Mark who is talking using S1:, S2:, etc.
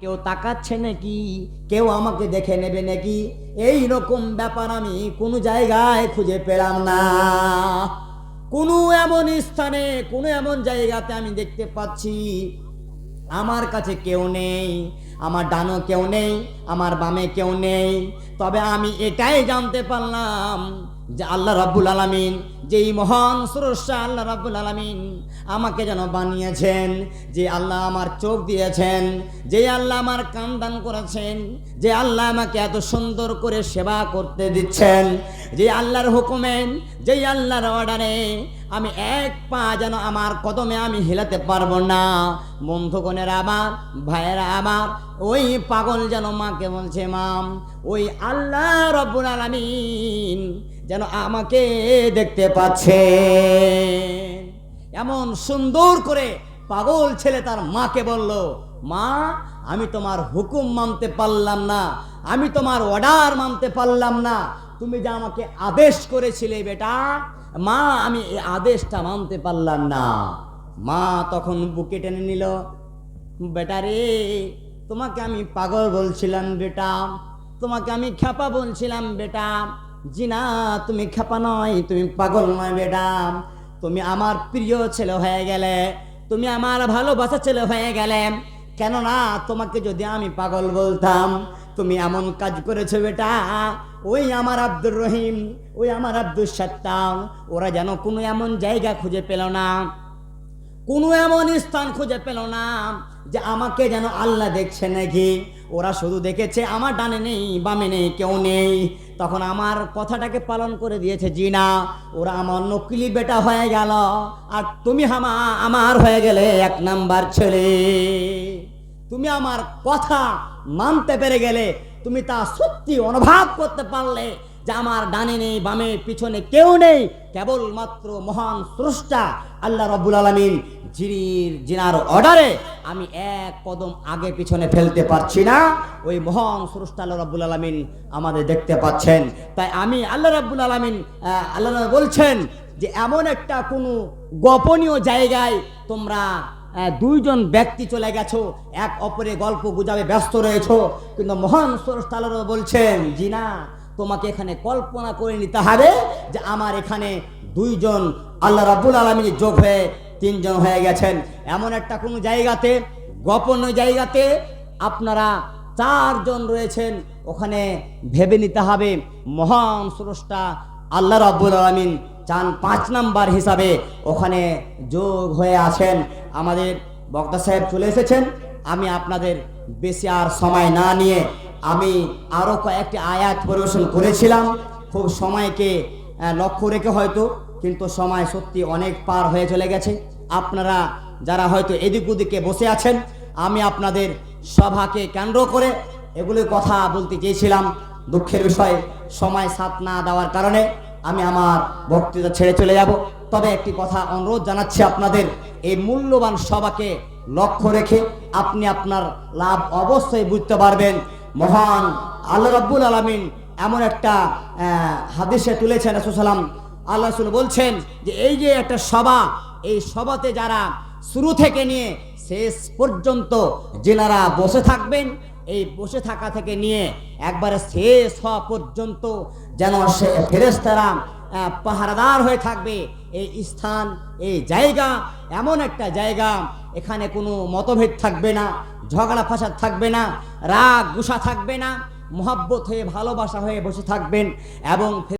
S1: কেউ তাকাচ্ছে নাকি? কেউ আমাকে দেখে নেবে নাকি? এই রকম ব্যাপার আমি কোনো জায়গায় খুঁজে পেলাম না। কোনো এমন স্থানে, কোনো এমন জায়গাতে আমি দেখতে পাচ্ছি, আমার কাছে কেউ নেই, আমার ডানো কেউ নেই, আমার বামে কেউ নেই। তবে আমি এটাই জানতে পারলাম যে আল্লাহ রাব্বুল আলামিন যেই মহান সুরসা আল্লাহ রাবুল আলমিন আমাকে যেন বানিয়েছেন, যে আল্লাহ আমার চোখ দিয়েছেন, যে আল্লাহ আমার কান দান করেছেন, যে আল্লাহ আমাকে এত সুন্দর করে সেবা করতে দিচ্ছেন, যে আল্লাহর হুকুমেন যেই আল্লাহর অর্ডারে আমি এক পা যেন আমার কদমে আমি হেলাতে পারব না। বন্ধুগণের আমার, ভাইয়েরা আমার, ওই পাগল যেন মাকে বলছে, মাম, ওই আল্লাহ রব্বুল আলামিন যেন আমাকে দেখতে পাচ্ছে। এমন সুন্দর করে পাগল ছেলে তার মাকে বলল, মা, আমি তোমার হুকুম মানতে পারলাম না, আমি তোমার অর্ডার মানতে পারলাম না। তুমি যে আমাকে আদেশ করেছিলে বেটা মা, আমি এই আদেশটা মানতে পারলাম না। মা তখন বুকে টেনে নিল, বেটা রে, তোমাকে আমি পাগল বলছিলাম বেটা, তোমাকে আমি খ্যাপা বলছিলাম বেটা। জি না তুমি খ্যাপা নয়, তুমি পাগল নয় বেটা। তুমি আমার প্রিয় ছেলে হয়ে গেলে, তুমি আমার ভালোবাসা ছেলে হয়ে গেলে। কেননা, তোমাকে যদি আমি পাগল বলতাম তুমি এমন কাজ করেছ বেটা। ওই আমার আব্দুর রহিম, ওই আমার আব্দুল সাত্তাম। ওরা যেন কোনো এমন জায়গা খুঁজে পেল না, কোনো এমন স্থান খুঁজে পেল না যে আমাকে যেন আল্লাহ দেখছে নাকি। ওরা শুধু দেখেছে আমার ডানে নেই, বামে নেই, কেউ নেই। তখন আমার কথাটাকে পালন করে দিয়েছে জি না ওরা আমার নকলি বেটা হয়ে গেল। আর তুমি হামা, আমার হয়ে গেলে এক নাম্বার ছেলে। তুমি আমার কথা মানতে পেরে গেলে তুমি তা সত্যি অনুভব করতে পারলে যে আমার ডানে নেই, বামে, পিছনে কেউ নেই, কেবলমাত্র মহান স্রষ্টা আল্লাহ রব্বুল আলমিন, যিনির জিনার অর্ডারে আমি এক কদম আগে পিছনে ফেলতে পারছি না। ওই মহান স্রষ্টা আল্লাহ রব্বুল আলমিন আমাদের দেখতে পাচ্ছেন। তাই আমি আল্লাহ রব্বুল আলমিন আল্লাহ বলছেন যে, এমন একটা কোনো গোপনীয় জায়গায় তোমরা দুইজন ব্যক্তি চলে গেছো, এক অপরে গল্প গুজাবে ব্যস্ত রয়েছো। কিন্তু মহান স্রষ্টালর বলছেন, জি না, তোমাকে এখানে কল্পনা করে নিতে হবে যে আমার এখানে দুইজন আল্লাহ রাব্বুল আলমীর যোগ হয়ে তিনজন হয়ে গেছেন। এমন একটা কোনো জায়গাতে, গোপন জায়গাতে আপনারা চারজন রয়েছেন, ওখানে ভেবে নিতে হবে মহান স্রষ্টা আল্লাহ রাব্বুল আলমিন চান পাঁচ নাম্বার হিসাবে ওখানে যোগ হয়ে আছেন। আমাদের বক্তা সাহেব চলে এসেছেন। আমি আপনাদের বেশি আর সময় না নিয়ে আমি আরও কয়েকটি আয়াত পরিবেশন করেছিলাম। খুব সময়কে লক্ষ্য রেখে হয়তো, কিন্তু সময় সত্যি অনেক পার হয়ে চলে গেছে। আপনারা যারা হয়তো এদিক ওদিকে বসে আছেন, আমি আপনাদের সভাকে কেন্দ্র করে এগুলোর কথা বলতে চেয়েছিলাম। দুঃখের বিষয় সময় সাথ না দেওয়ার কারণে আমি আমার বক্তৃতা ছেড়ে চলে যাব। তবে একটি কথা অনুরোধ জানাচ্ছি আপনাদের, এই মূল্যবান সভাকে লক্ষ্য রেখে আপনি আপনার লাভ অবশ্যই বুঝতে পারবেন। মহান আল্লাহ রাব্বুল আলামিন এমন একটা হাদিসে তুলেছেন রসুলাম আল্লাহ রসুল বলছেন যে, এই যে একটা সভা, এই সভাতে যারা শুরু থেকে নিয়ে শেষ পর্যন্ত যেনারা বসে থাকবেন এই বসে থাকা থেকে নিয়ে একবারে শেষ হওয়া পর্যন্ত যেন সে ফেরেস্তারা পাহারাদার হয়ে থাকবে। এই স্থান, এই জায়গা, এমন একটা জায়গা, এখানে কোনো মতভেদ থাকবে না, ঝগড়া ফাসাদ থাকবে না, রাগ গুসা থাকবে না, মহাব্বত হয়ে ভালোবাসা হয়ে বসে থাকবেন এবং